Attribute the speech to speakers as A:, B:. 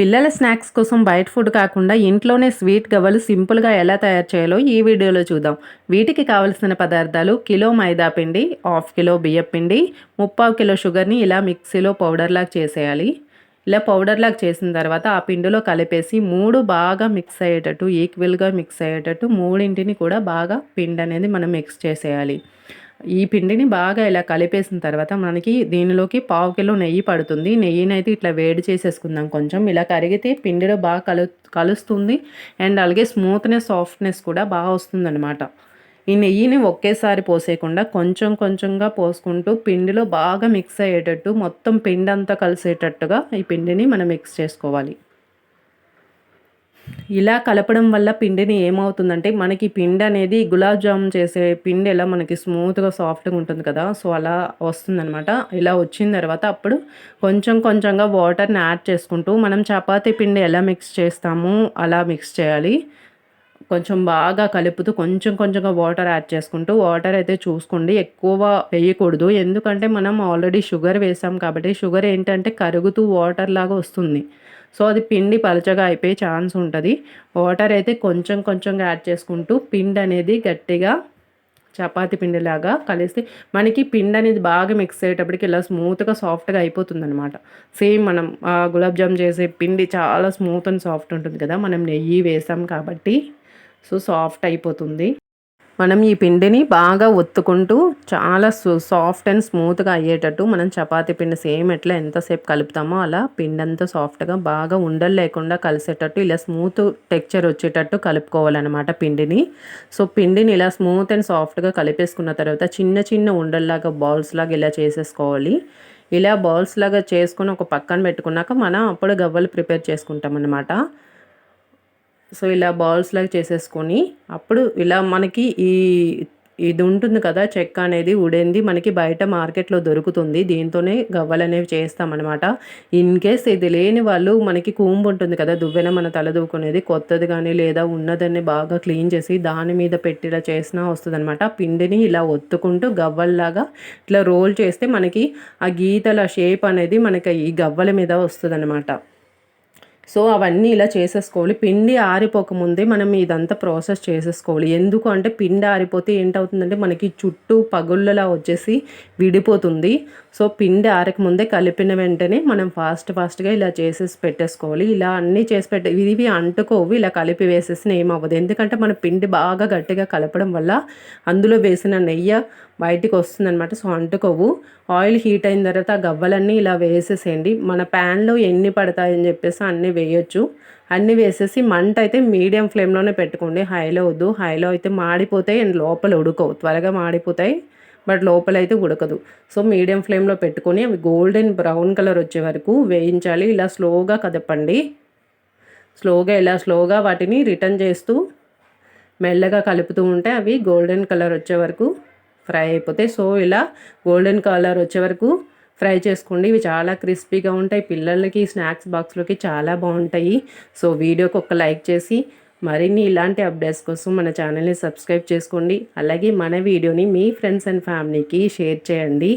A: పిల్లల స్నాక్స్ కోసం బయట ఫుడ్ కాకుండా ఇంట్లోనే స్వీట్ గవ్వలు సింపుల్గా ఎలా తయారు చేయాలో ఈ వీడియోలో చూద్దాం. వీటికి కావలసిన పదార్థాలు కిలో మైదా పిండి హాఫ్ కిలో బియ్యం పిండి ముప్పావు కిలో షుగర్ని ఇలా మిక్సీలో పౌడర్లాగా చేసేయాలి. ఇలా పౌడర్లాగా చేసిన తర్వాత ఆ పిండిలో కలిపేసి మూడు బాగా మిక్స్ అయ్యేటట్టు ఈక్వల్గా మిక్స్ అయ్యేటట్టు మూడింటిని కూడా బాగా పిండి అనేది మనం మిక్స్ చేసేయాలి. ఈ పిండిని బాగా ఇలా కలిపేసిన తర్వాత మనకి దీనిలోకి పావు కిలో నెయ్యి పడుతుంది. నెయ్యిని అయితే ఇట్లా వేడి చేసేసుకుందాం కొంచెం. ఇలా కరిగితే పిండిలో బాగా కలు కలుస్తుంది. అండ్ అలాగే స్మూత్నెస్ సాఫ్ట్నెస్ కూడా బాగా వస్తుందన్నమాట. ఈ నెయ్యిని ఒకేసారి పోసేయకుండా కొంచెం కొంచెంగా పోసుకుంటూ పిండిలో బాగా మిక్స్ అయ్యేటట్టు మొత్తం పిండి అంతా కలిసేటట్టుగా ఈ పిండిని మనం మిక్స్ చేసుకోవాలి. ఇలా కలపడం వల్ల పిండిని ఏమవుతుందంటే మనకి పిండి అనేది గులాబ్ జామున్ చేసే పిండి ఎలా మనకి స్మూత్గా సాఫ్ట్గా ఉంటుంది కదా సో అలా వస్తుందనమాట ఇలా వచ్చిన తర్వాత అప్పుడు కొంచెం కొంచెంగా వాటర్ని యాడ్ చేసుకుంటూ మనం చపాతీ పిండి ఎలా మిక్స్ చేస్తామో అలా మిక్స్ చేయాలి. కొంచెం బాగా కలుపుతూ కొంచెం కొంచెంగా వాటర్ యాడ్ చేసుకుంటూ వాటర్ అయితే చూసుకోండి ఎక్కువ వేయకూడదు. ఎందుకంటే మనం ఆల్రెడీ షుగర్ వేసాం కాబట్టి షుగర్ ఏంటంటే కరుగుతూ వాటర్ లాగా వస్తుంది. సో అది పిండి పలచగా అయిపోయే ఛాన్స్ ఉంటుంది. వాటర్ అయితే కొంచెం కొంచెంగా యాడ్ చేసుకుంటూ పిండి అనేది గట్టిగా చపాతి పిండిలాగా కలిస్తే మనకి పిండి అనేది బాగా మిక్స్ అయ్యేటప్పటికి ఇలా స్మూత్గా సాఫ్ట్గా అయిపోతుంది అనమాట సేమ్ మనం గులాబ్ జామ్ చేసే పిండి చాలా స్మూత్ అండ్ సాఫ్ట్ ఉంటుంది కదా మనం నెయ్యి వేసాం కాబట్టి. సో సాఫ్ట్ అయిపోతుంది. మనం ఈ పిండిని బాగా ఒత్తుకుంటూ చాలా సాఫ్ట్ అండ్ స్మూత్గా అయ్యేటట్టు మనం చపాతీ పిండి సేమ్ ఎట్లా ఎంతసేపు కలుపుతామో అలా పిండి అంతా సాఫ్ట్గా బాగా ఉండలు లేకుండా కలిసేటట్టు ఇలా స్మూత్ టెక్చర్ వచ్చేటట్టు కలుపుకోవాలన్నమాట పిండిని. సో పిండిని ఇలా స్మూత్ అండ్ సాఫ్ట్గా కలిపేసుకున్న తర్వాత చిన్న చిన్న ఉండల్లాగా బాల్స్ లాగా ఇలా చేసేసుకోవాలి. ఇలా బాల్స్ లాగా చేసుకుని ఒక పక్కన పెట్టుకున్నాక మనం అప్పుడు గవ్వలు ప్రిపేర్ చేసుకుంటాం అన్నమాట సో ఇలా బాల్స్ లాగా చేసేసుకొని అప్పుడు ఇలా మనకి ఈ ఇది ఉంటుంది కదా చెక్క అనేది ఉడేంది మనకి బయట మార్కెట్లో దొరుకుతుంది. దీంతోనే గవ్వలు అనేవి చేస్తామన్నమాట. ఇన్ కేస్ ఇది లేని వాళ్ళు మనకి కూంబు ఉంటుంది కదా దువ్వెన మన తల దూకునేది కొత్తది కానీ లేదా ఉన్నదాన్ని బాగా క్లీన్ చేసి దాని మీద పెట్టిలా చేసినా వస్తుంది అనమాట పిండిని ఇలా ఒత్తుకుంటూ గవ్వల్లాగా ఇట్లా రోల్ చేస్తే మనకి ఆ గీతల షేప్ అనేది మనకి ఈ గవ్వల మీద వస్తుంది అనమాట సో అవన్నీ ఇలా చేసేసుకోవాలి. పిండి ఆరిపోకముందే మనం ఇదంతా ప్రాసెస్ చేసేసుకోవాలి. ఎందుకు అంటే పిండి ఆరిపోతే ఏంటవుతుందంటే మనకి చుట్టూ పగుళ్ళలా వచ్చేసి విడిపోతుంది. సో పిండి ఆరకముందే కలిపిన వెంటనే మనం ఫాస్ట్ ఫాస్ట్గా ఇలా చేసేసి పెట్టేసుకోవాలి. ఇలా అన్నీ చేసి పెట్టే ఇవి అంటుకోవు. ఇలా కలిపి వేసేసి ఏమవ్వదు. ఎందుకంటే మన పిండి బాగా గట్టిగా కలపడం వల్ల అందులో వేసిన నెయ్యి బయటికి వస్తుందన్నమాట. సో అంటుకోవు. ఆయిల్ హీట్ అయిన తర్వాత ఆ గవ్వలన్నీ ఇలా వేసేసేయండి. మన ప్యాన్లో ఎన్ని పడతాయని చెప్పేసి అన్నీ వేయొచ్చు. అన్నీ వేసేసి మంట అయితే మీడియం ఫ్లేమ్లోనే పెట్టుకోండి. హైలో వద్దు. హైలో అయితే మాడిపోతాయి అండ్ లోపల ఉడుకోవు. త్వరగా మాడిపోతాయి. బట్ లోపల అయితే ఉడకదు. సో మీడియం ఫ్లేమ్లో పెట్టుకొని అవి గోల్డెన్ బ్రౌన్ కలర్ వచ్చే వరకు వేయించాలి. ఇలా స్లోగా కదపండి. స్లోగా ఇలా స్లోగా వాటిని రిటర్న్ చేస్తూ మెల్లగా కలుపుతూ ఉంటే అవి గోల్డెన్ కలర్ వచ్చే వరకు ఫ్రై అయిపోతాయి. సో ఇలా గోల్డెన్ కలర్ వచ్చే వరకు ఫ్రై చేసుకోండి. ఇవి చాలా క్రిస్పీగా ఉంటాయి. పిల్లలకి స్నాక్స్ బాక్స్లోకి చాలా బాగుంటాయి. సో వీడియోకి ఒక లైక్ చేసి మరిన్ని ఇలాంటి అప్డేట్స్ కోసం మన ఛానల్ని సబ్స్క్రైబ్ చేసుకోండి. అలాగే మన వీడియోని మీ ఫ్రెండ్స్ అండ్ ఫ్యామిలీకి షేర్ చేయండి.